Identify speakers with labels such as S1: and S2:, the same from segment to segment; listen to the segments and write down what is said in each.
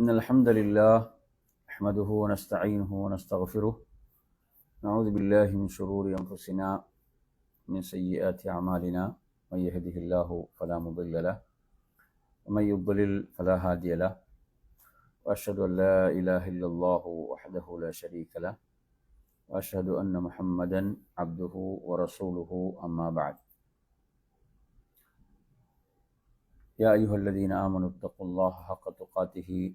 S1: إن الحمد لله نحمده ونستعينه ونستغفره. نعوذ بالله من شرور أنفسنا من سيئات أعمالنا. من يهده الله فلا مضل له ومن يضلل فلا هادي له. وأشهد أن لا إله إلا الله وحده لا شريك له. وأشهد أن محمدا عبده ورسوله أما بعد. يا أيها الذين آمنوا اتقوا الله حق تقاته.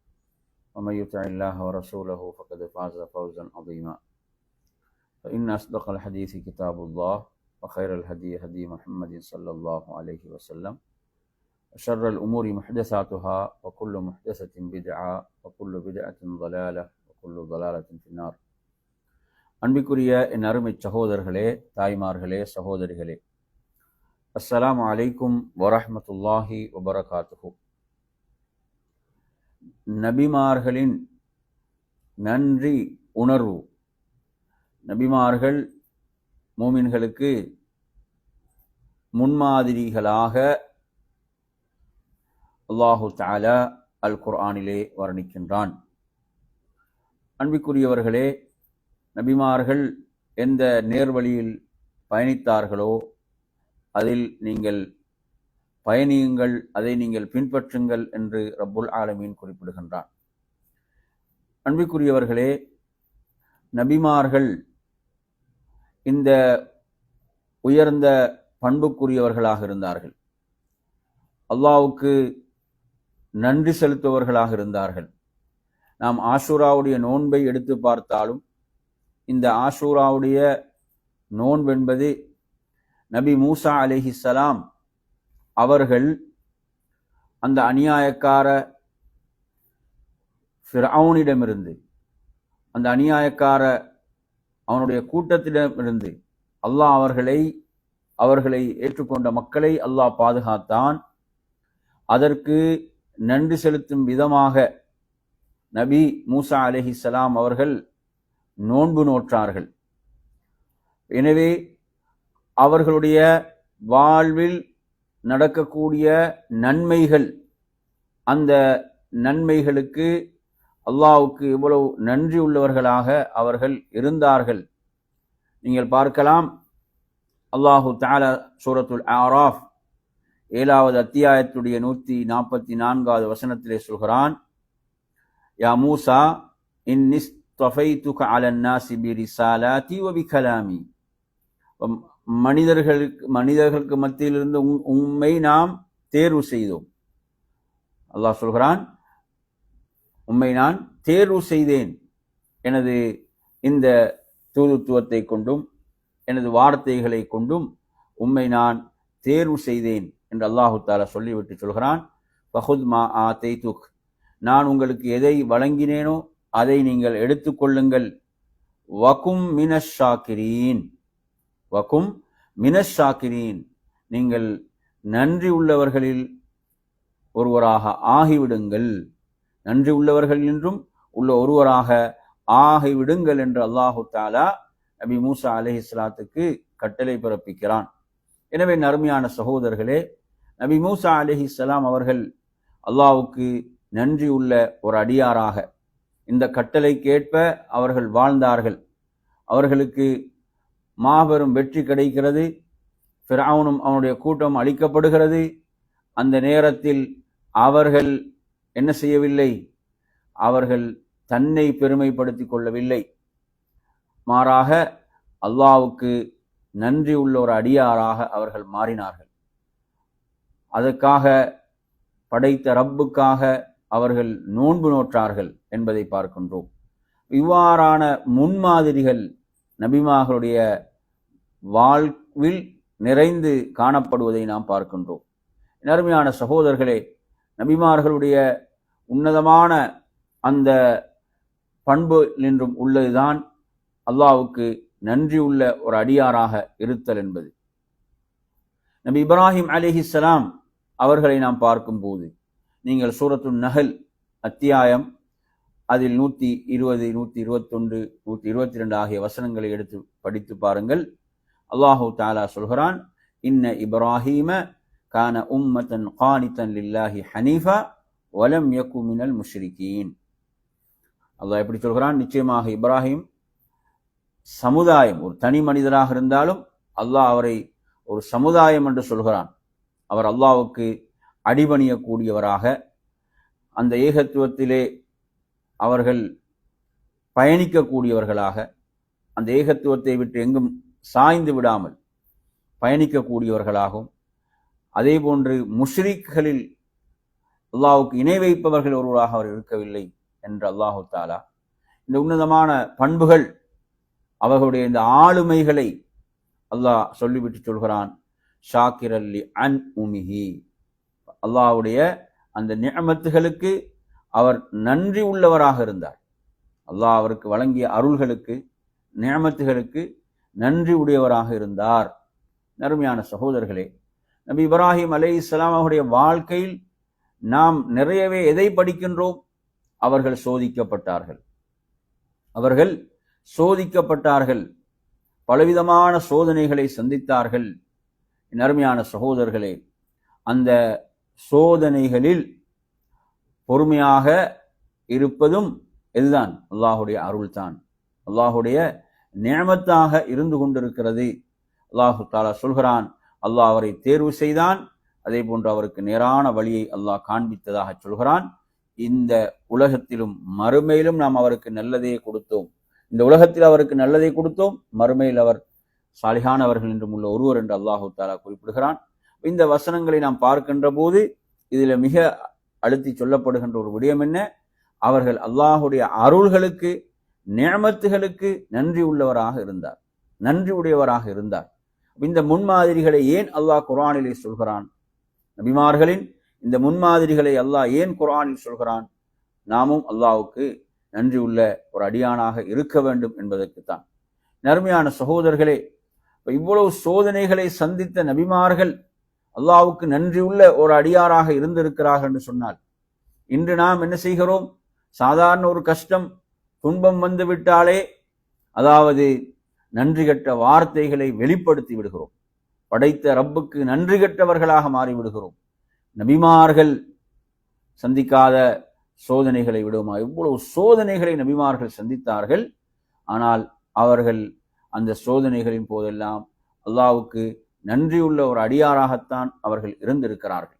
S1: ومن يطع الله ورسوله فقد فاز فوزا عظيما فإن أصدق الحديث كتاب الله وخير الهدي هدي محمد صلى الله عليه وسلم وشر الأمور محدثاتها وكل محدثة بدعة وكل بدعة ضلالة وكل ضلالة في النار அன்பிற்குரிய என் அருமை சகோதரர்களே தாய்மார்களே சகோதரிகளே அஸ்ஸலாமு அலைக்கும் வரஹ்மத்துல்லாஹி வபரகாத்துஹு நபிமார்களின் நன்றி உணர்வு. நபிமார்கள் மூமின்களுக்கு முன்மாதிரிகளாக அல்லாஹு தாலா அல் குர்ஆனிலே வர்ணிக்கின்றான். அன்பிற்குரியவர்களே நபிமார்கள் எந்த நேர்வழியில் பயணித்தார்களோ அதில் நீங்கள் பயணியுங்கள் அதை நீங்கள் பின்பற்றுங்கள் என்று ரப்புல் ஆலமீன் குறிப்பிடுகின்றான். அன்பிற்குரியவர்களே நபிமார்கள் இந்த உயர்ந்த பண்புக்குரியவர்களாக இருந்தார்கள். அல்லாவுக்கு நன்றி செலுத்துவர்களாக இருந்தார்கள். நாம் ஆஷூராவுடைய நோன்பை எடுத்து பார்த்தாலும் இந்த ஆஷூராவுடைய நோன்பென்பது நபி மூசா அலிஹிசலாம் அவர்கள் அந்த அநியாயக்கார ஃபிரவுனிடமிருந்து அந்த அநியாயக்கார அவனுடைய கூட்டத்திடமிருந்து அல்லாஹ் அவர்களை அவர்களை ஏற்றுக்கொண்ட மக்களை அல்லாஹ் பாதுகாத்தான். அதற்கு நன்றி செலுத்தும் விதமாக நபி மூசா அலிஹிசலாம் அவர்கள் நோன்பு நோற்றார்கள். எனவே அவர்களுடைய வாழ்வில் நடக்கக்கூடிய நன்மைகள் அந்த நன்மைகளுக்கு அல்லாவுக்கு இவ்வளவு நன்றி உள்ளவர்களாக அவர்கள் இருந்தார்கள். நீங்கள் பார்க்கலாம். அல்லாஹு தால சூரத்துல் ஆராஃப் ஏழாவது அத்தியாயத்துடைய நூற்றி நாற்பத்தி நான்காவது வசனத்திலே சொல்கிறான் யா மூசா இன் நிஸ்தொஃபை துக அலன்னாசி பி ரிசாலாத்தி தீவ கலாமி. மனிதர்களுக்கு மனிதர்களுக்கு மத்தியிலிருந்து உண்மை நாம் தேர்வு செய்தோம். அல்லாஹ் சொல்கிறான் உண்மை நான் தேர்வு செய்தேன். எனது இந்த தூதுத்துவத்தை கொண்டும் எனது வார்த்தைகளை கொண்டும் உண்மை நான் தேர்வு செய்தேன் என்று அல்லாஹு தாலா சொல்லிவிட்டு சொல்கிறான் பஹுத் மா ஆ தேத்துக் நான் உங்களுக்கு எதை வழங்கினேனோ அதை நீங்கள் எடுத்துக்கொள்ளுங்கள் வகும் மினஷாக்கிரீன் வக்கும் மினஷாக்கிரீன். நீங்கள் நன்றி உள்ளவர்களில் ஒருவராக ஆகிவிடுங்கள். நன்றி உள்ளவர்கள் என்றும் உள்ள ஒருவராக ஆகிவிடுங்கள் என்று அல்லாஹு தாலா நபி மூசா அலி இஸ்லாத்துக்கு கட்டளை பிறப்பிக்கிறான். எனவே நருமையான சகோதரர்களே நபி மூசா அலஹி இஸ்லாம் அவர்கள் அல்லாவுக்கு நன்றி உள்ள ஒரு அடியாராக இந்த கட்டளைக்கேற்ப அவர்கள் வாழ்ந்தார்கள். அவர்களுக்கு மாபெரும் வெற்றி கிடைக்கிறது. ஃபிரவுனும் அவனுடைய கூட்டம் அளிக்கப்படுகிறது அந்த நேரத்தில் அவர்கள் என்ன செய்யவில்லை? அவர்கள் தன்னை பெருமைப்படுத்திக் கொள்ளவில்லை. மாறாக அல்லாவுக்கு நன்றி உள்ள ஒரு அடியாராக அவர்கள் மாறினார்கள். அதற்காக படைத்த ரப்புக்காக அவர்கள் நோன்பு நோற்றார்கள் என்பதை பார்க்கின்றோம். இவ்வாறான முன்மாதிரிகள் நபிமார்களுடைய வாழ்வில் நிறைந்து காணப்படுவதை நாம் பார்க்கின்றோம். நேர்மையான சகோதரர்களே நபிமார்களுடைய உன்னதமான அந்த பண்பு நின்றும் உள்ளதுதான் அல்லாவுக்கு நன்றி உள்ள ஒரு அடியாராக இருத்தல் என்பது. நபி இப்ராஹிம் அலிஹிஸ்லாம் அவர்களை நாம் பார்க்கும்போது நீங்கள் சூரத்து நகல் அத்தியாயம் அதில் நூற்றி இருபது நூற்றி இருபத்தொன்று நூற்றி இருபத்தி ரெண்டு ஆகிய வசனங்களை எடுத்து படித்து பாருங்கள். அல்லாஹு தாலா சொல்கிறான் இன்ன இப்ராஹீம கான உம்மத்தன் கானித்தன் லில்லாஹி ஹனீஃபா வலம் யக்குமினல் முஷ்ரிகீன். அல்லாஹ் எப்படி சொல்கிறான்? நிச்சயமாக இப்ராஹிம் சமுதாயம் ஒரு தனி மனிதராக இருந்தாலும் அல்லாஹ் அவரை ஒரு சமுதாயம் என்று சொல்கிறான். அவர் அல்லாவுக்கு அடிபணியக்கூடியவராக அந்த ஏகத்துவத்திலே அவர்கள் பயணிக்கக்கூடியவர்களாக அந்த ஏகத்துவத்தை விட்டு எங்கும் சாய்ந்து விடாமல் பயணிக்கக்கூடியவர்களாகவும் அதே போன்று முஷ்ரீக்களில் அல்லாஹுக்கு இணை வைப்பவர்கள் ஒருவராக அவர் இருக்கவில்லை என்று அல்லாஹு தாலா இந்த உன்னதமான பண்புகள் அவர்களுடைய இந்த ஆளுமைகளை அல்லாஹ் சொல்லிவிட்டு சொல்கிறான். ஷாக்கிர் அல்லி அன் உமிஹி. அல்லாஹுடைய அந்த நியமத்துகளுக்கு அவர் நன்றி உள்ளவராக இருந்தார். அல்லாஹ் அவருக்கு வழங்கிய அருள்களுக்கு நியமத்துகளுக்கு நன்றி உடையவராக இருந்தார். நருமையான சகோதரர்களே நபி இப்ராஹிம் அலை இஸ்லாம் அவருடைய வாழ்க்கையில் நாம் நிறையவே எதை படிக்கின்றோம்? அவர்கள் சோதிக்கப்பட்டார்கள். அவர்கள் சோதிக்கப்பட்டார்கள். பலவிதமான சோதனைகளை சந்தித்தார்கள். நறுமையான சகோதரர்களே அந்த சோதனைகளில் பொறுமையாக இருப்பதும் இதுதான். அல்லாஹுடைய அருள்தான். அல்லாஹுடைய நியமத்தாக இருந்து கொண்டிருக்கிறது. அல்லாஹு தாலா சொல்கிறான் அல்லாஹ் அவரை தேர்வு செய்தான். அதே போன்று அவருக்கு நேரான வழியை அல்லாஹ் காண்பித்ததாக சொல்கிறான். இந்த உலகத்திலும் மறுமையிலும் நாம் அவருக்கு நல்லதே கொடுத்தோம். இந்த உலகத்தில் அவருக்கு நல்லதை கொடுத்தோம். மறுமையில் அவர் சாலிகானவர்கள் என்றும் உள்ள ஒருவர் என்று அல்லாஹு தாலா குறிப்பிடுகிறான். இந்த வசனங்களை நாம் பார்க்கின்ற போது இதில் மிக அழுத்தி சொல்லப்படுகின்ற ஒரு விடயம் என்ன? அவர்கள் அல்லாஹுடைய அருள்களுக்கு நியமத்துகளுக்கு நன்றி உள்ளவராக இருந்தார். நன்றி உடையவராக இருந்தார். இந்த முன்மாதிரிகளை ஏன் அல்லாஹ் குரானிலே சொல்கிறான்? நபிமார்களின் இந்த முன்மாதிரிகளை அல்லாஹ் ஏன் குரானில் சொல்கிறான்? நாமும் அல்லாவுக்கு நன்றி உள்ள ஒரு அடியானாக இருக்க வேண்டும் என்பதற்குத்தான். நறுமையான சகோதரர்களே இவ்வளவு சோதனைகளை சந்தித்த நபிமார்கள் அல்லாவுக்கு நன்றியுள்ள ஒரு அடியாராக இருந்திருக்கிறார்கள் என்று சொன்னால் இன்று நாம் என்ன செய்கிறோம்? சாதாரண ஒரு கஷ்டம் துன்பம் வந்துவிட்டாலே அதாவது நன்றி கட்ட வார்த்தைகளை வெளிப்படுத்தி விடுகிறோம். படைத்த ரப்புக்கு நன்றி கட்டவர்களாக மாறிவிடுகிறோம். நபிமார்கள் சந்திக்காத சோதனைகளை விடுமா இவ்வளவு சோதனைகளை நபிமார்கள் சந்தித்தார்கள். ஆனால் அவர்கள் அந்த சோதனைகளின் போதெல்லாம் அல்லாவுக்கு நன்றியுள்ள ஒரு அடியாராகத்தான் அவர்கள் இருந்திருக்கிறார்கள்.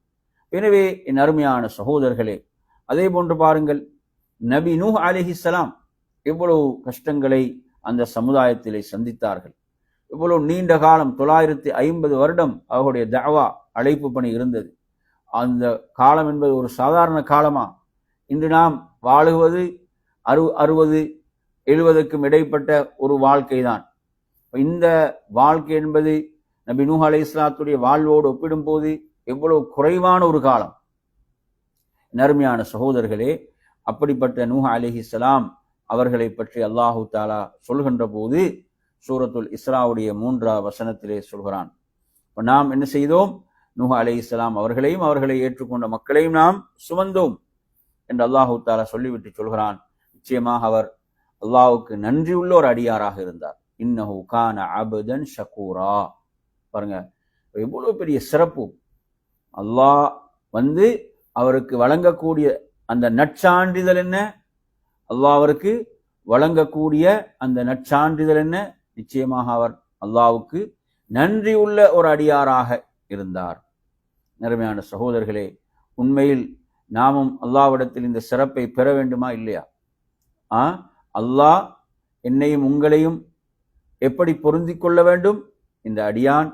S1: எனவே என் அருமையான சகோதரர்களே அதே போன்று பாருங்கள். நபி நூஹ் அலிஹிஸ்லாம் எவ்வளவு கஷ்டங்களை அந்த சமுதாயத்திலே சந்தித்தார்கள். இவ்வளவு நீண்ட காலம் தொள்ளாயிரத்தி ஐம்பது வருடம் அவர்களுடைய தவா அழைப்பு பணி இருந்தது. அந்த காலம் என்பது ஒரு சாதாரண காலமா? இன்று நாம் வாழுவது அறு அறுபது எழுபதுக்கும் இடைப்பட்ட ஒரு வாழ்க்கை தான் இந்த வாழ்க்கை என்பது நபி நூஹ் அலை இஸ்லாத்துடைய வாழ்வோடு ஒப்பிடும்போது எவ்வளவு குறைவான ஒரு காலம். நருமையான சகோதரர்களே அப்படிப்பட்ட நூஹ் அலிஹிஸ்லாம் அவர்களை பற்றி அல்லாஹு தாலா சொல்கின்ற போது சூரத்துல் இஸ்ராவுடைய மூன்றா வசனத்திலே சொல்கிறான். இப்போ நாம் என்ன செய்தோம்? நூஹ் அலி இஸ்லாம் அவர்களையும் அவர்களை ஏற்றுக்கொண்ட மக்களையும் நாம் சுமந்தோம் என்று அல்லாஹு தாலா சொல்லிவிட்டு சொல்கிறான். நிச்சயமாக அவர் அல்லாஹுக்கு நன்றி உள்ள ஒரு அடியாராக இருந்தார். இன்னஹு கான அபுதன் ஷக்கூரா பாருங்க எவ்வளவு பெரிய சிறப்பு. அல்லாஹ் வந்து அவருக்கு வழங்கக்கூடிய அந்த நற்சான்றிதழ் என்ன? அல்லாஹ் அவருக்கு வழங்கக்கூடிய அந்த நற்சான்றிதழ் என்ன? நிச்சயமாக அவர் அல்லாவுக்கு நன்றி உள்ள ஒரு அடியாராக இருந்தார். நேர்மையான சகோதரர்களே உண்மையில் நாமும் அல்லாவிடத்தில் இந்த சிறப்பை பெற வேண்டுமா இல்லையா? ஆ அல்லாஹ் என்னையும் உங்களையும் எப்படி பொருந்தி கொள்ள வேண்டும்? இந்த அடியான்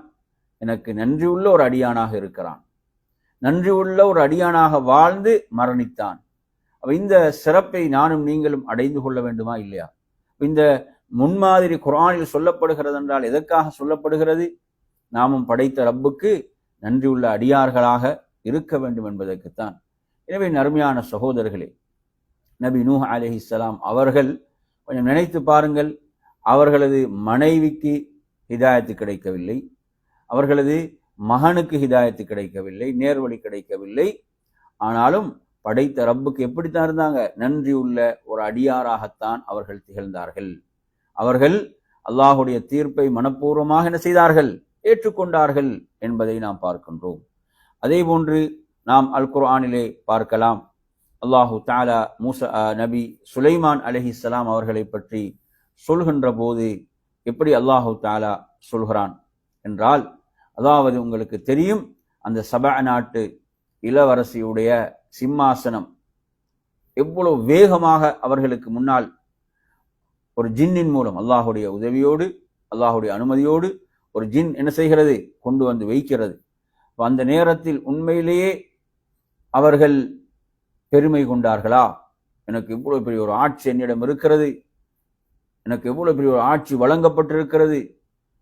S1: எனக்கு நன்றி உள்ள ஒரு அடியானாக இருக்கிறான். நன்றி உள்ள ஒரு அடியானாக வாழ்ந்து மரணித்தான். இந்த சிறப்பை நானும் நீங்களும் அடைந்து கொள்ள வேண்டுமா இல்லையா? இந்த முன்மாதிரி குரானில் சொல்லப்படுகிறது என்றால் எதற்காக சொல்லப்படுகிறது? நாமும் படைத்த ரப்புக்கு நன்றியுள்ள அடியார்களாக இருக்க வேண்டும் என்பதற்குத்தான். எனவே நருமையான சகோதரர்களே நபி நூஹ் அலிஹிஸ்லாம் அவர்கள் கொஞ்சம் நினைத்து பாருங்கள் அவர்களது மனைவிக்கு ஹிதாயத்து கிடைக்கவில்லை அவர்களது மகனுக்கு ஹிதாயத்து கிடைக்கவில்லை நேர்வழி கிடைக்கவில்லை. ஆனாலும் படைத்த ரப்புக்கு எப்படித்தான் இருந்தாங்க? நன்றி உள்ள ஒரு அடியாராகத்தான் அவர்கள் திகழ்ந்தார்கள். அவர்கள் அல்லாஹுடைய தீர்ப்பை மனப்பூர்வமாக என்ன செய்தார்கள்? ஏற்றுக்கொண்டார்கள் என்பதை நாம் பார்க்கின்றோம். அதே போன்று நாம் அல் குர்ஆனிலே பார்க்கலாம். அல்லாஹு தாலா மூச நபி சுலைமான் அலஹிஸ்லாம் அவர்களை பற்றி சொல்கின்ற போது எப்படி அல்லாஹு தாலா சொல்கிறான் என்றால் அதாவது உங்களுக்கு தெரியும் அந்த சபா நாட்டு இளவரசியுடைய சிம்மாசனம். எவ்வளவு வேகமாக அவர்களுக்கு முன்னால் ஒரு ஜின்னின் மூலம் அல்லாஹுடைய உதவியோடு அல்லாஹுடைய அனுமதியோடு ஒரு ஜின் என்ன செய்கிறது? கொண்டு வந்து வைக்கிறது. அந்த நேரத்தில் உண்மையிலேயே அவர்கள் பெருமை கொண்டார்களா? எனக்கு இவ்வளவு பெரிய ஒரு ஆட்சி என்னிடம் இருக்கிறது. எனக்கு எவ்வளவு பெரிய ஒரு ஆட்சி வழங்கப்பட்டிருக்கிறது.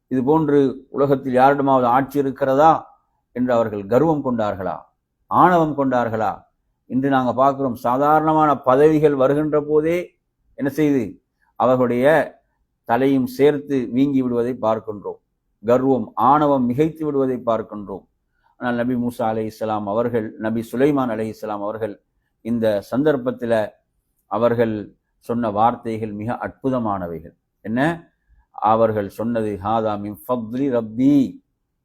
S1: இது போன்று உலகத்தில் யாரிடமாவது ஆட்சி இருக்கிறதா? என்று அவர்கள் கர்வம் கொண்டார்களா? ஆணவம் கொண்டார்களா? இன்று நாங்கள் பார்க்குறோம் சாதாரணமான பதவிகள் வருகின்ற போதே என்ன செய்து அவர்களுடைய தலையும் சேர்த்து வீங்கி விடுவதை பார்க்கின்றோம். கர்வம் ஆணவம் மிகைத்து விடுவதை பார்க்கின்றோம். ஆனால் நபி மூசா அலை இஸ்லாம் அவர்கள் நபி சுலைமான் அலை இஸ்லாம் அவர்கள் இந்த சந்தர்ப்பத்தில் அவர்கள் சொன்ன வார்த்தைகள் மிக அற்புதமானவைகள். என்ன? அவர்கள் சொன்னது ஹாதா மின் ஃபப்லி ரப்பி.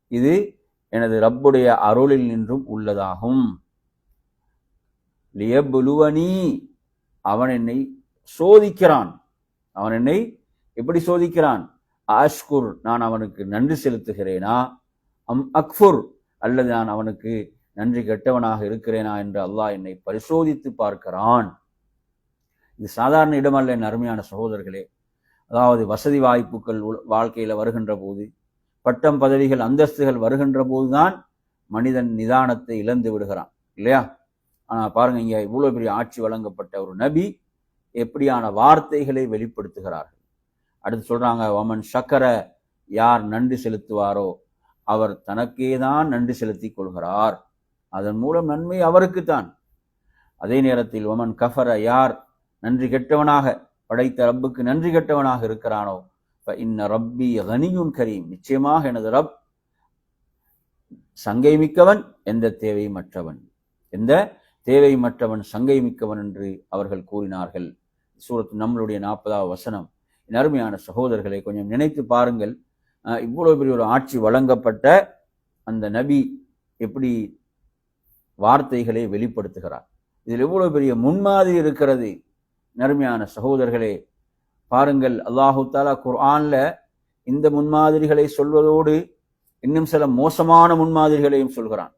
S1: இது எனது ரப்புடைய அருளில் நின்றும் உள்ளதாகும். லியபுலுவனி. அவன் என்னை சோதிக்கிறான். அவன் என்னை எப்படி சோதிக்கிறான்? ஆஷ்குர் நான் அவனுக்கு நன்றி செலுத்துகிறேனா? அம் அக்ஃபுர் அல்லது நான் அவனுக்கு நன்றி கெட்டவனாக இருக்கிறேனா என்று அல்லாஹ் என்னை பரிசோதித்து பார்க்கிறான். இது சாதாரண இடமல்ல என் அருமையான சகோதரர்களே. அதாவது வசதி வாய்ப்புகள் வாழ்க்கையில் வருகின்ற போது பட்டம் பதவிகள் அந்தஸ்துகள் வருகின்ற போதுதான் மனிதன் நிதானத்தை இழந்து விடுகிறான். இல்லையா? ஆனா பாருங்க இங்க இவ்வளவு பெரிய ஆட்சி வழங்கப்பட்ட ஒரு நபி எப்படியான வார்த்தைகளை வெளிப்படுத்துகிறார்கள்? அடுத்து சொல்றாங்க வமன் சக்கர யார் நன்றி செலுத்துவாரோ அவர் தனக்கே தான் நன்றி செலுத்திக் கொள்கிறார். அதன் மூலம் நன்மை அவருக்குத்தான். அதே நேரத்தில் ஒமன் கஃபர யார் நன்றி கெட்டவனாக படைத்த ரப்புக்கு நன்றி கெட்டவனாக இருக்கிறானோ இன்ன ரப்பி கனியுன் கரீம். நிச்சயமாக எனது ரப் சங்கை மிக்கவன் எந்த தேவையமற்றவன் எந்த தேவை மற்றவன் சங்கை மிக்கவன் என்று அவர்கள் கூறினார்கள். சூரத்து நம்மளுடைய நாற்பதாவது வசனம். அருமையான சகோதரர்களை கொஞ்சம் நினைத்து பாருங்கள். இவ்வளவு பெரிய ஒரு ஆட்சி வழங்கப்பட்ட அந்த நபி எப்படி வார்த்தைகளை வெளிப்படுத்துகிறார்? இதில் எவ்வளோ பெரிய முன்மாதிரி இருக்கிறது. நருமையான சகோதரர்களே பாருங்கள். அல்லாஹு தாலா குர்ஆன்ல இந்த முன்மாதிரிகளை சொல்வதோடு இன்னும் சில மோசமான முன்மாதிரிகளையும் சொல்கிறான்.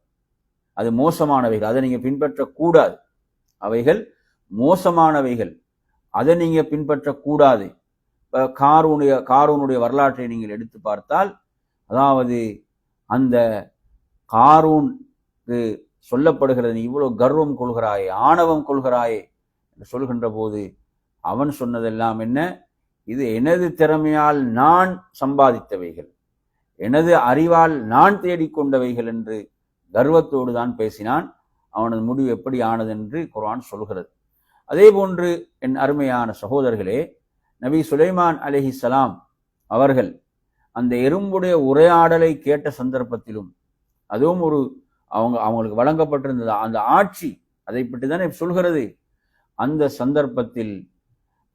S1: அது மோசமானவைகள். அதை நீங்கள் பின்பற்றக்கூடாது. அவைகள் மோசமானவைகள். அதை நீங்கள் பின்பற்றக்கூடாது. காரூனுடைய காரூனுடைய வரலாற்றை நீங்கள் எடுத்து பார்த்தால் அதாவது அந்த காரூனுக்கு சொல்லப்படுகிறது நீ இவ்வளோ கர்வம் கொள்கிறாயே ஆணவம் கொள்கிறாயே என்று சொல்கின்ற போது அவன் சொன்னதெல்லாம் என்ன? இது எனது திறமையால் நான் சம்பாதித்தவைகள். எனது அறிவால் நான் தேடிக்கொண்டவைகள் என்று கர்வத்தோடு தான் பேசினான். அவனது முடிவு எப்படி ஆனது என்று குர்ஆன் சொல்கிறது. அதே போன்று என் அருமையான சகோதரர்களே நபி சுலைமான் அலிஹிசலாம் அவர்கள் அந்த எறும்புடைய உரையாடலை கேட்ட சந்தர்ப்பத்திலும் அதுவும் ஒரு அவங்க அவங்களுக்கு வழங்கப்பட்டிருந்தது. அந்த ஆட்சி அதை பற்றி தானே சொல்கிறது. அந்த சந்தர்ப்பத்தில்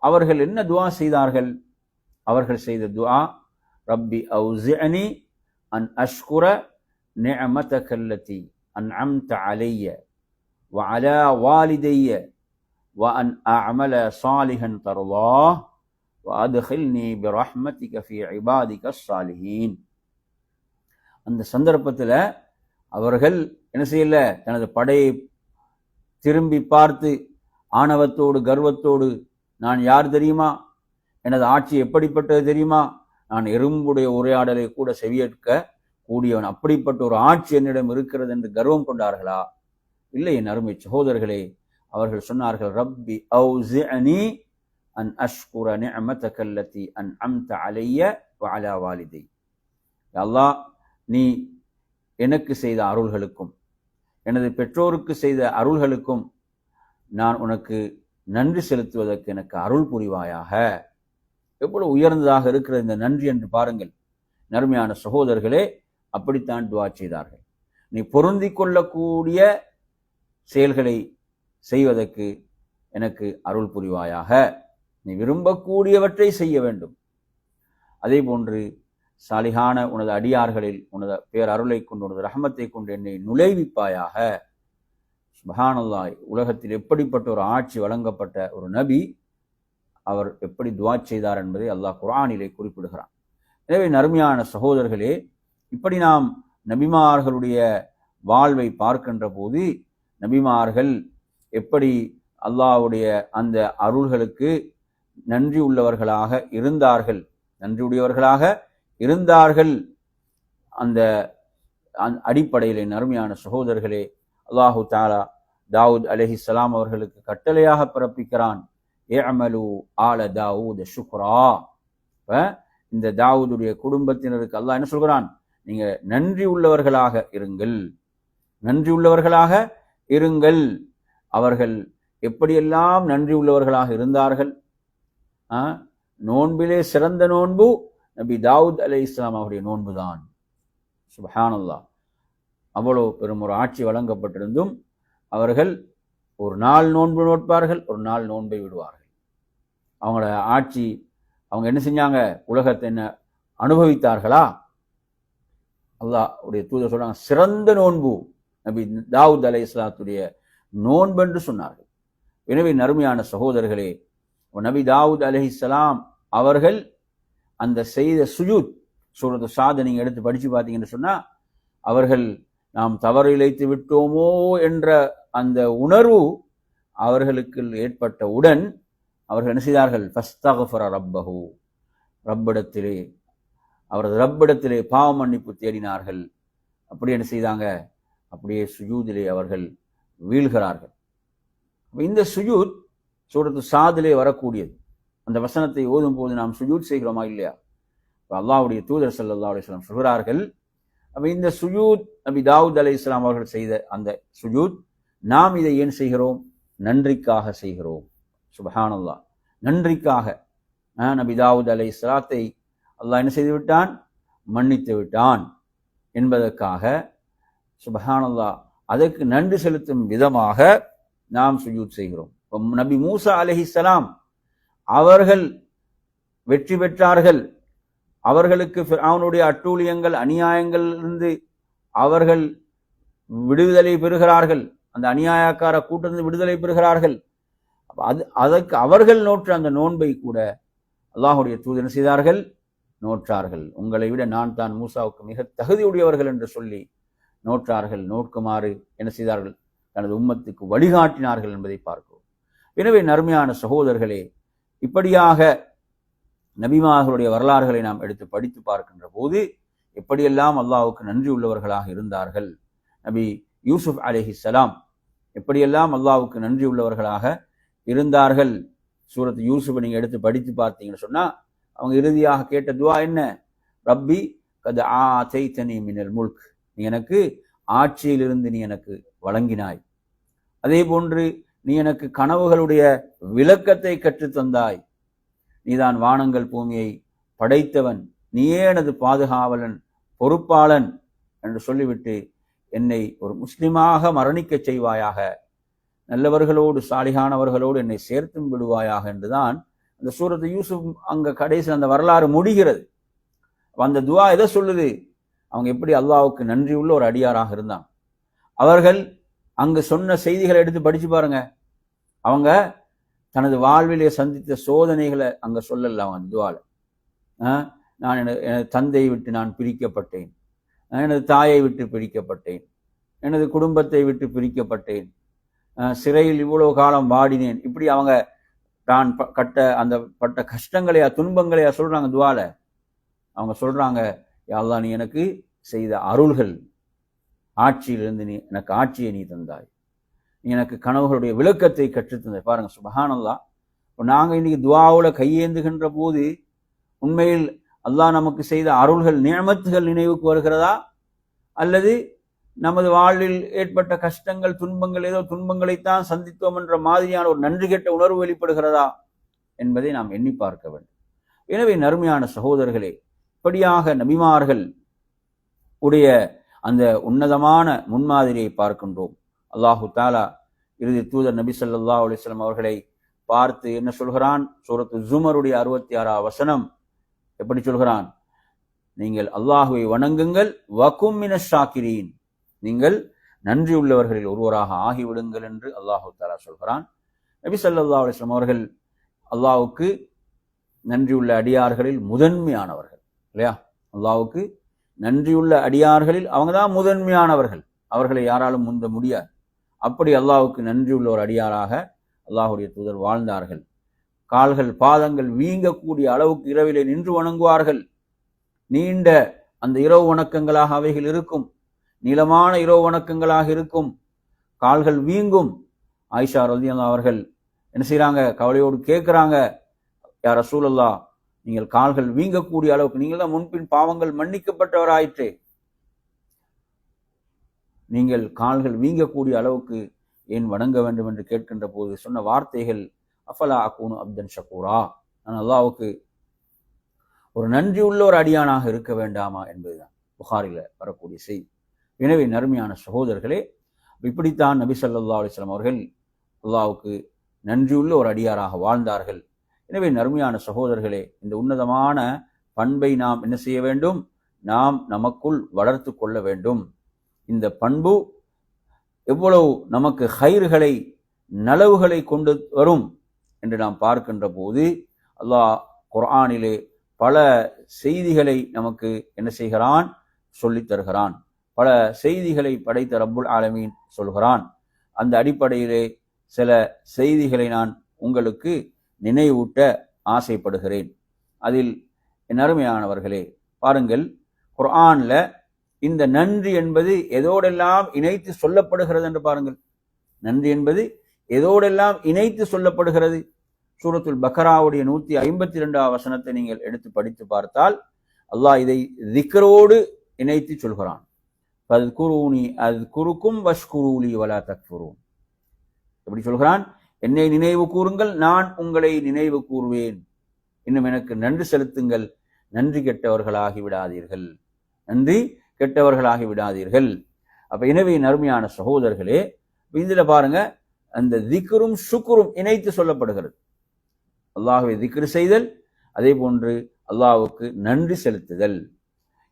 S1: அவர்கள் என்ன துவா செய்தார்கள்? அவர்கள் செய்த துவா ரப்பி அவுசி அன் அஷ்குர நிஅமதக அல்லதி அன்அம்த அலைய وعلى والدي وأن أعمل صالحا ترضاه وأدخلني برحمتك في عبادك الصالحين அந்த சந்தர்ப்பத்தில் அவர்கள் என்ன செய்யல தனது படையை திரும்பி பார்த்து ஆணவத்தோடு கர்வத்தோடு நான் யார் தெரியுமா எனது ஆட்சி எப்படிப்பட்டது தெரியுமா நான் எறும்புடைய உரையாடலை கூட செவியேற்க கூடியவன் அப்படிப்பட்ட ஒரு ஆட்சி என்னிடம் இருக்கிறது என்று கர்வம் கொண்டார்களா? இல்லை என் அருமை சகோதரர்களே அவர்கள் சொன்னார்கள் ரப்பி அவுசிஅனி அன் அஷ்குர நிஅமதக அன் அம்த அலைய வஅலா வாலிதை. அல்லாஹ் நீ எனக்கு செய்த அருள்களுக்கும் எனது பெற்றோருக்கு செய்த அருள்களுக்கும் நான் உனக்கு நன்றி செலுத்துவதற்கு எனக்கு அருள் புரிவாயாக. எவ்வளவு உயர்ந்ததாக இருக்கிற இந்த நன்றி என்று பாருங்கள். நறுமையான சகோதரர்களே அப்படித்தான் துவா செய்தார்கள். நீ பொருந்தி கொள்ளக்கூடிய செயல்களை செய்வதற்கு எனக்கு அருள் புரிவாயாக. நீ விரும்பக்கூடியவற்றை செய்ய வேண்டும். அதே போன்று சாலிகான உனது அடியார்களில் உனது பேரருளை கொண்டு உனது ரஹமத்தை கொண்டு என்னை நுழைவிப்பாயாக. சுபஹானல்லாய் உலகத்தில் எப்படிப்பட்ட ஒரு ஆட்சி வழங்கப்பட்ட ஒரு நபி அவர் எப்படி துவா செய்தார் என்பதை அல்லாஹ் குரானிலே குறிப்பிடுகிறான். எனவே நறுமையான சகோதரர்களே இப்படி நாம் நபிமார்களுடைய வாழ்வை பார்க்கின்ற போது நபிமார்கள் எப்படி அல்லாவுடைய அந்த அருள்களுக்கு நன்றி உள்ளவர்களாக இருந்தார்கள் நன்றியுடையவர்களாக இருந்தார்கள் அந்த அந்த அடிப்படையிலே நறுமையான சகோதரர்களே அல்லாஹு தாலா தாவூத் அலஹிஸ்ஸலாம் அவர்களுக்கு கட்டளையாக பிறப்பிக்கிறான் ஏஅமலு ஆல தாவூத் சுக்ரா இந்த தாவூதுடைய குடும்பத்தினருக்கு அல்லாஹ் என்ன சொல்கிறான்? நீங்க நன்றி உள்ளவர்களாக இருங்கள். நன்றி உள்ளவர்களாக இருங்கள். அவர்கள் எப்படியெல்லாம் நன்றி உள்ளவர்களாக இருந்தார்கள்? ஆ, நோன்பிலே சிறந்த நோன்பு நபி தாவூத் அலை இஸ்லாம் அவருடைய நோன்பு தான் சுபஹானல்லா அவ்வளோ பெரும் ஒரு ஆட்சி வழங்கப்பட்டிருந்தும் அவர்கள் ஒரு நாள் நோன்பு நோட்பார்கள் ஒரு நாள் நோன்பை விடுவார்கள். அவங்களோட ஆட்சி அவங்க என்ன செஞ்சாங்க? உலகத்தை என்ன அனுபவித்தார்களா? அல்லாஹ் உடைய தூதர் சொல்றாங்க சிறந்த நோன்பு. நபி தாவூத் அலை இஸ்லாத்துடைய நோன்பு என்று சொன்னார்கள். எனவே நறுமையான சகோதரர்களே நபி தாவூத் அலைஹிஸ்ஸலாம் அவர்கள் அந்த செய்த சுஜூத் சூரத்து சாத நீங்கள் எடுத்து படித்து பார்த்தீங்கன்னு சொன்னால் அவர்கள் நாம் தவறு இழைத்து விட்டோமோ என்ற அந்த உணர்வு அவர்களுக்கு ஏற்பட்டவுடன் அவர்கள் என்ன செய்தார்கள்? ஃபஸ்தகஃபர ரப்பஹு. ரப்பிடத்திலே அவரது ரப்பிடத்திலே பாவ மன்னிப்பு தேடினார்கள். அப்படி என்ன செய்தாங்க? அப்படியே சுஜூதிலே அவர்கள் வீழ்கிறார்கள். இந்த சுஜூத் சூடத்து சாதிலே வரக்கூடியது. அந்த வசனத்தை ஓதும் போது நாம் சுஜூத் செய்கிறோமா இல்லையா? இப்போ அல்லாவுடைய தூதர் ஸல்லல்லாஹு அலைஹி சொல்கிறார்கள் அப்போ இந்த சுஜூத் நபி தாவூத் அலை இஸ்லாம் அவர்கள் செய்த அந்த சுஜூத் நாம் இதை ஏன் செய்கிறோம்? நன்றிக்காக செய்கிறோம். சுபஹானல்லா நன்றிக்காக ஆஹ், நபி தாவூத் அலை இஸ்லாத்தை அல்லாஹ் என்ன செய்து விட்டான் மன்னித்து விட்டான் என்பதற்காக சுபஹானல்லா அதற்கு நன்றி செலுத்தும் விதமாக நாம் சுஜூத் செய்கிறோம். நபி மூசா அலைஹிஸ்ஸலாம் அவர்கள் வெற்றி பெற்றார்கள். அவர்களுக்கு அவனுடைய அட்டூழியங்கள் அநியாயங்களிலிருந்து அவர்கள் விடுதலை பெறுகிறார்கள். அந்த அநியாயக்கார கூட்டத்திலிருந்து விடுதலை பெறுகிறார்கள். அது அதற்கு அவர்கள் நோற்று அந்த நோன்பை கூட அல்லாஹுடைய தூதர் செய்தார்கள்? நோற்றார்கள். உங்களை விட நான் தான் மூசாவுக்கு மிக தகுதியுடையவர்கள் என்று சொல்லி நோற்றார்கள். நோக்குமாறு என்ன செய்தார்கள்? தனது உம்மத்துக்கு வழிகாட்டினார்கள் என்பதை பார்க்கிறோம். எனவே நர்மையான சகோதரர்களே இப்படியாக நபிமார்களுடைய வரலாறுகளை நாம் எடுத்து படித்து பார்க்கின்ற போது எப்படியெல்லாம் அல்லாவுக்கு நன்றி உள்ளவர்களாக இருந்தார்கள்? நபி யூசுப் அலிஹிஸ்ஸலாம் எப்படியெல்லாம் அல்லாவுக்கு நன்றி உள்ளவர்களாக இருந்தார்கள்? சூரத் யூசுஃபை நீங்கள் எடுத்து படித்து பார்த்தீங்கன்னு சொன்னா அவங்க இறுதியாக கேட்ட துவா என்ன? ரப்பி கது ஆ தைத்தனி மினல் முல்க். நீ எனக்கு ஆட்சியிலிருந்து நீ எனக்கு வழங்கினாய். அதே போன்று நீ எனக்கு கனவுகளுடைய விளக்கத்தை கற்றுத் தந்தாய். நீதான் வானங்கள் பூமியை படைத்தவன். நீயே எனது பாதுகாவலன் பொறுப்பாளன் என்று சொல்லிவிட்டு என்னை ஒரு முஸ்லிமாக மரணிக்கச் செய்வாயாக. நல்லவர்களோடு சாலிகானவர்களோடு என்னை சேர்த்தும் விடுவாயாக என்றுதான் அந்த சூரத்து யூசுப் அங்க கடைசியில் அந்த வரலாறு முடிகிறது. அந்த துவா எதை சொல்லுது? அவங்க எப்படி அல்லாவுக்கு நன்றி உள்ள ஒரு அடியாராக இருந்தான் அவர்கள் அங்கு சொன்ன செய்திகளை எடுத்து படிச்சு பாருங்க. அவங்க தனது வாழ்விலே சந்தித்த சோதனைகளை அங்க சொல்லல அவன் அந்த துவால. நான் எனது எனது தந்தையை விட்டு நான் பிரிக்கப்பட்டேன். எனது தாயை விட்டு பிரிக்கப்பட்டேன். எனது குடும்பத்தை விட்டு பிரிக்கப்பட்டேன். சிறையில் இவ்வளவு காலம் வாடினேன். இப்படி அவங்க தான் ப- கட்ட அந்த பட்ட கஷ்டங்களையா துன்பங்களையா சொல்கிறாங்க துவால. அவங்க சொல்கிறாங்க "யா நீ எனக்கு செய்த அருள்கள் ஆட்சியிலிருந்து நீ எனக்கு ஆட்சியை நீ தந்தாய். நீ எனக்கு கனவுகளுடைய விளக்கத்தை கற்றுத்தந்தாய் பாருங்கள் பாருங்க சுபஹானல்லாஹ். இப்போ நாங்கள் இன்னைக்கு துவாவில் கையேந்துகின்ற போது உண்மையில் அல்லாஹ் நமக்கு செய்த அருள்கள் நியமத்துகள் நினைவுக்கு வருகிறதா? அல்லது நமது வாழ்வில் ஏற்பட்ட கஷ்டங்கள் துன்பங்கள் ஏதோ துன்பங்களைத்தான் சந்தித்தோம் என்ற மாதிரியான ஒரு நன்றி கெட்ட உணர்வு வெளிப்படுகிறதா என்பதை நாம் எண்ணி பார்க்க வேண்டும். எனவே நறுமையான சகோதரர்களே இப்படியாக நபிமார்கள் உடைய அந்த உன்னதமான முன்மாதிரியை பார்க்கின்றோம். அல்லாஹு தாலா இறுதி தூதர் நபி சல்லா அலிஸ்லாம் அவர்களை பார்த்து என்ன சொல்கிறான்? சூரத்து ஜுமருடைய அறுபத்தி ஆறாம் வசனம் எப்படி சொல்கிறான்? நீங்கள் அல்லாஹுவை வணங்குங்கள் வக்கும் மின ஷாக்கிரீன். நீங்கள் நன்றி உள்ளவர்களில் ஒருவராக ஆகிவிடுங்கள் என்று அல்லாஹு தாலா சொல்கிறான். நபி சல்லா அலிஸ்லாம் அவர்கள் அல்லாவுக்கு நன்றியுள்ள அடியார்களில் முதன்மையானவர்கள் இல்லையா? அல்லாவுக்கு நன்றியுள்ள அடியார்களில் அவங்க தான் முதன்மையானவர்கள். அவர்களை யாராலும் முந்த முடியாது. அப்படி அல்லாவுக்கு நன்றியுள்ள ஒரு அடியாராக அல்லாஹுடைய தூதர் வாழ்ந்தார்கள். கால்கள் பாதங்கள் வீங்கக்கூடிய அளவுக்கு இரவிலே நின்று வணங்குவார்கள். நீண்ட அந்த இரவு வணக்கங்களாக அவைகள் இருக்கும். நீளமான இரவு வணக்கங்களாக இருக்கும். கால்கள் வீங்கும். ஆயிஷா ரலியல்லாஹு அவர்கள் என்ன செய்கிறாங்க கவலையோடு கேட்குறாங்க யார் ரசூலல்லா நீங்கள் கால்கள் வீங்கக்கூடிய அளவுக்கு நீங்கள் தான் முன்பின் பாவங்கள் மன்னிக்கப்பட்டவராயிற்று. நீங்கள் கால்கள் வீங்கக்கூடிய அளவுக்கு ஏன் வணங்க வேண்டும் என்று கேட்கின்ற போது சொன்ன வார்த்தைகள் அஃபலா அக்கூனு அப்தன் ஷக்கூரா நான் அல்லாவுக்கு ஒரு நன்றி உள்ள ஒரு அடியானாக இருக்க வேண்டாமா என்பதுதான். புகாரில வரக்கூடிய செய்தி. எனவே நறுமையான சகோதரர்களே இப்படித்தான் நபி சல்லா அலிஸ்லாம் அவர்கள் அல்லாவுக்கு நன்றியுள்ள ஒரு அடியாராக வாழ்ந்தார்கள். எனவே நறுமையான சகோதரர்களே இந்த உன்னதமான பண்பை நாம் என்ன செய்ய வேண்டும்? நாம் நமக்குள் வளர்த்து கொள்ள வேண்டும். இந்த பண்பு எவ்வளவு நமக்கு ஹைர்களை நலவுகளை கொண்டு வரும் என்று நாம் பார்க்கின்ற போது அல்லாஹ் குர்ஆனிலே பல செய்திகளை நமக்கு என்ன செய்கிறான்? சொல்லித் தருகிறான் பல செய்திகளை படைத்த ரப்புல் ஆலமீன் சொல்கிறான். அந்த அடிப்படையிலே சில செய்திகளை நான் உங்களுக்கு நினைவூட்ட ஆசைப்படுகிறேன். அதில் என் அருமையானவர்களே பாருங்கள் குர்ஆனில் இந்த நன்றி என்பது எதோடெல்லாம் இணைத்து சொல்லப்படுகிறது என்று பாருங்கள். நன்றி என்பது எதோடெல்லாம் இணைத்து சொல்லப்படுகிறது? சூரத்துல் பக்கராவுடைய நூற்றி ஐம்பத்தி ரெண்டாம் வசனத்தை நீங்கள் எடுத்து படித்து பார்த்தால் அல்லாஹ் இதை திக்கரோடு இணைத்து சொல்கிறான். குருனி அது வஷ்குரூலி வலா தக்ஃபுரூன் எப்படி சொல்கிறான்? என்னை நினைவு கூறுங்கள் நான் உங்களை நினைவு கூறுவேன். இன்னும் எனக்கு நன்றி செலுத்துங்கள். நன்றி கெட்டவர்களாகி விடாதீர்கள். நன்றி கெட்டவர்களாகி விடாதீர்கள். அப்ப எனவே நறுமையான சகோதரர்களே இதுல பாருங்க அந்த திக்ரும் சுக்குரும் இணைத்து சொல்லப்படுகிறது. அல்லாஹுவை திக்ரு செய்தல் அதே போன்று அல்லாஹுக்கு நன்றி செலுத்துதல்.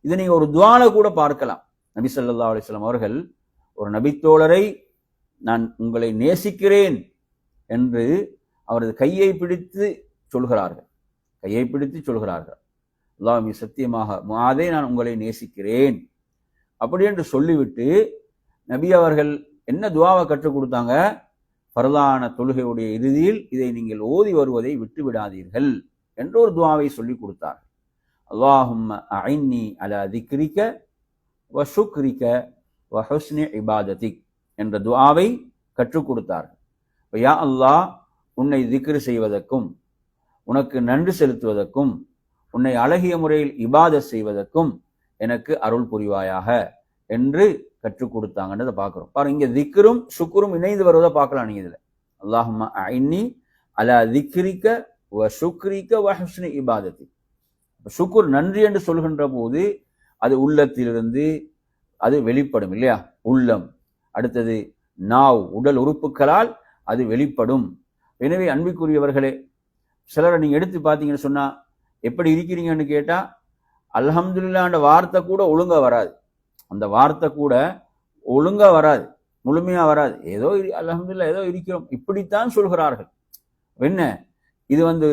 S1: இதை நீங்க ஒரு துவால கூட பார்க்கலாம். நபி சொல்லா அலிஸ்லாம் அவர்கள் ஒரு நபித்தோழரை நான் உங்களை நேசிக்கிறேன் என்று அவரது கையை பிடித்து சொல்கிறார்கள். கையை பிடித்து சொல்கிறார்கள். அல்லாஹ் சத்தியமாக மாதே நான் உங்களை நேசிக்கிறேன் அப்படி என்று சொல்லிவிட்டு நபி அவர்கள் என்ன துவாவை கற்றுக் கொடுத்தாங்க? பரதான தொழுகையுடைய இறுதியில் இதை நீங்கள் ஓதி வருவதை விட்டு விடாதீர்கள் என்ற ஒரு துவாவை சொல்லிக் கொடுத்தார் அல்லாஹும் அலா திக்ரிக்க வ சுக்ரிக்க வ ஹுஸ்னி இபாததிக் என்ற துவாவை கற்றுக் கொடுத்தார்கள். யா அல்லாஹ் உன்னை திக்ரு செய்வதற்கும் உனக்கு நன்றி செலுத்துவதற்கும் உன்னை அழகிய முறையில் இபாதத் செய்வதற்கும் எனக்கு அருள் புரிவாயாக என்று கற்றுக் கொடுத்தாங்கன்றதை பார்க்குறோம். பாருங்க இங்கே திக்ரும் சுக்குரும் இணைந்து வருவதை பார்க்கலாம் நீங்கள் இதில். அல்லாஹும்ம ஐன்னி அலா திக்ரிக்க வ சுக்ரிக்க வ ஹுஸ்னி இபாதத்தி சுக்குர் நன்றி என்று சொல்கின்ற போது அது உள்ளத்திலிருந்து அது வெளிப்படும் இல்லையா? உள்ளம். அடுத்தது நாவ் உடல் உறுப்புகளால் அது வெளிப்படும். எனவே அன்புக்குரியவர்களே சிலரை நீங்கள் எடுத்து பார்த்தீங்கன்னு சொன்னால் எப்படி இருக்கிறீங்கன்னு கேட்டால் அல்ஹம்துல்லாண்ட வார்த்தை கூட ஒழுங்காக வராது. அந்த வார்த்தை கூட ஒழுங்காக வராது முழுமையாக வராது. ஏதோ அலமதுல்லா ஏதோ இருக்கிறோம். இப்படித்தான் சொல்கிறார்கள். என்ன? இது வந்து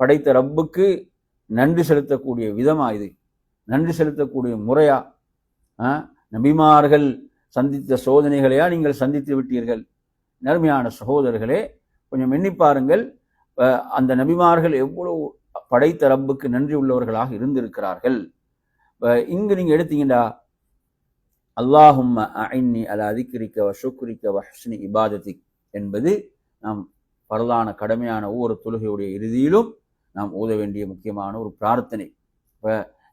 S1: படைத்த ரப்புக்கு நன்றி செலுத்தக்கூடிய விதமா இது. நன்றி செலுத்தக்கூடிய முறையா ஆ? நபிமார்கள் சந்தித்த சோதனைகளையா நீங்கள் சந்தித்து விட்டீர்கள்? நேர்மையான சகோதரர்களே கொஞ்சம் எண்ணி பாருங்கள். அந்த நபிமார்கள் எவ்வளவு படைத்த ரப்புக்கு நன்றி உள்ளவர்களாக இருந்திருக்கிறார்கள். இங்கு நீங்க எடுத்தீங்கடா அல்லாஹும் அஇன்னி அல அதிகரிக்க வ ஷுக்ரிக்க வ ஹுஸ்னி என்பது நாம் பரலான கடமையான ஒவ்வொரு தொழுகையுடைய இறுதியிலும் நாம் ஓத வேண்டிய முக்கியமான ஒரு பிரார்த்தனை. இப்போ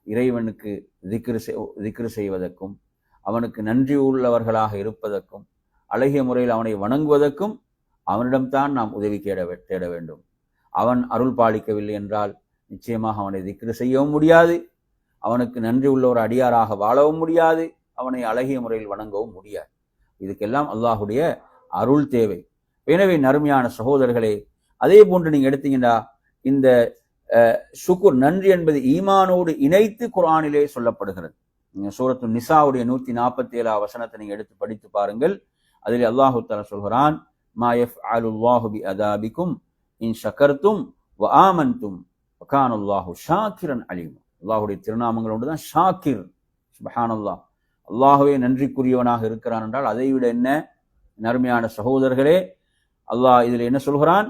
S1: இறைவனுக்கு திக்ரு செய் திக்ரு செய்வதற்கும் அவனுக்கு நன்றி உள்ளவர்களாக இருப்பதற்கும் அழகிய முறையில் அவனை வணங்குவதற்கும் அவனிடம்தான் நாம் உதவி தேட வே- தேட வேண்டும். அவன் அருள் பாலிக்கவில்லை என்றால் நிச்சயமாக அவனை திக்ரு செய்யவும் முடியாது. அவனுக்கு நன்றி உள்ள ஒரு அடியாராக வாழவும் முடியாது. அவனை அழகிய முறையில் வணங்கவும் முடியாது. இதுக்கெல்லாம் அல்லாஹுடைய அருள் தேவை. எனவே நறுமையான சகோதரர்களே அதே போன்று நீங்கள் எடுத்தீங்கன்னா இந்த சுக்குர் நன்றி என்பது ஈமானோடு இணைத்து குரானிலே சொல்லப்படுகிறது. நீங்க சூரத்து நிசாவுடைய நூத்தி நாற்பத்தி ஏழாவது வசனத்தை நீங்க எடுத்து படித்து பாருங்கள். அதில் அல்லாஹு தஆலா சொல்கிறான் மாயஃப் அலுல்வாஹுபி அதாபிக்கும் இன் ஷக்கர்தும் வ ஆமன்தும் வகானல்லாஹு ஷாக்கிரன் அலீம். அல்லாஹுடைய திருநாமங்கள் ஒன்று தான் ஷாக்கிர். சுபஹானல்லாஹ் அல்லாஹுவே நன்றிக்குரியவனாக இருக்கிறான் என்றால் அதை விட என்ன? நர்மையான சகோதரர்களே அல்லாஹ் இதில் என்ன சொல்கிறான்?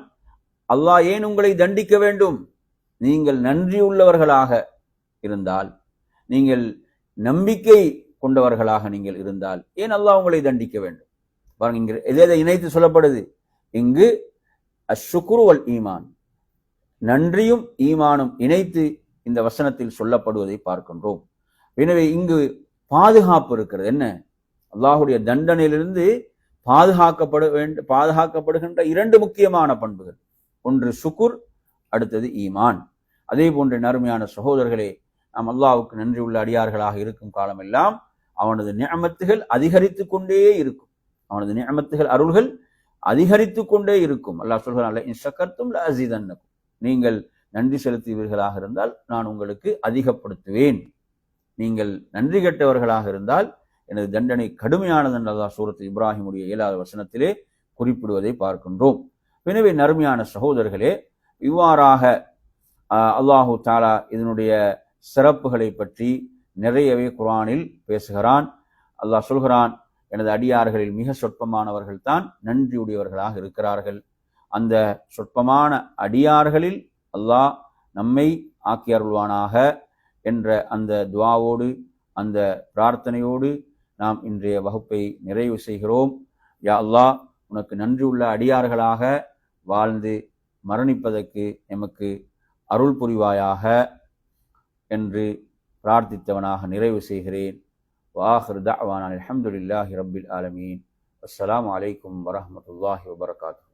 S1: அல்லாஹ் ஏன் உங்களை தண்டிக்க வேண்டும்? நீங்கள் நன்றி உள்ளவர்களாக இருந்தால் நீங்கள் நம்பிக்கை கொண்டவர்களாக நீங்கள் இருந்தால் ஏன் அல்லாஹ் உங்களை தண்டிக்க வேண்டும்? பாருங்க இங்க எதை எதை இணைத்து சொல்லப்படுது. இங்கு அஷுக்குருவல் ஈமான். நன்றியும் ஈமானும் இணைத்து இந்த வசனத்தில் சொல்லப்படுவதை பார்க்கின்றோம். எனவே இங்கு பாதுகாப்பு இருக்கிறது. என்ன? அல்லாஹுடைய தண்டனையிலிருந்து பாதுகாக்கப்பட வேண்டும் பாதுகாக்கப்படுகின்ற இரண்டு முக்கியமான பண்புகள். ஒன்று சுக்குர் அடுத்தது ஈமான். அதே போன்ற நறுமையான சகோதரர்களே நாம் அல்லாவுக்கு நன்றி உள்ள அடியார்களாக இருக்கும் காலமெல்லாம் அவனது நியமத்துகள் அதிகரித்து கொண்டே இருக்கும். அவனது நியமத்துகள் அருள்கள் அதிகரித்து கொண்டே இருக்கும். அல்லாஹ் சொல்கிறான் இன்ஷக்கர்த்தும் அசீதன்னக்கும் நீங்கள் நன்றி செலுத்துவீர்களாக இருந்தால் நான் உங்களுக்கு அதிகப்படுத்துவேன். நீங்கள் நன்றி கெட்டவர்களாக இருந்தால் எனது தண்டனை கடுமையானது என்றதா அல்லாஹ் சூரத்து இப்ராஹிமுடைய ஏழாவது வசனத்திலே குறிப்பிடுவதை பார்க்கின்றோம். எனவே நறுமையான சகோதரர்களே இவ்வாறாக அல்லாஹு தாலா இதனுடைய சிறப்புகளை பற்றி நிறையவே குர்ஆனில் பேசுகிறான். அல்லாஹ் சொல்கிறான் எனது அடியார்களில் மிக சொற்பமானவர்கள் தான் நன்றியுடையவர்களாக இருக்கிறார்கள். அந்த சொற்பமான அடியார்களில் அல்லாஹ் நம்மை ஆக்கி அருள்வானாக என்ற அந்த துவாவோடு அந்த பிரார்த்தனையோடு நாம் இன்றைய வகுப்பை நிறைவு செய்கிறோம். யா அல்லாஹ் உனக்கு நன்றியுள்ள அடியார்களாக வாழ்ந்து மரணிப்பதற்கு எமக்கு அருள் புரிவாயாக என்று பிரார்த்தித்தவனாக நிறைவு செய்கிறேன். வாஹிர் தஅவானா அலமதுல்லாஹி ரபில் ஆலமீன். அஸ்லாம் வலைக்கம் வரமத்துல்லாஹி வபரகாத்துஹு.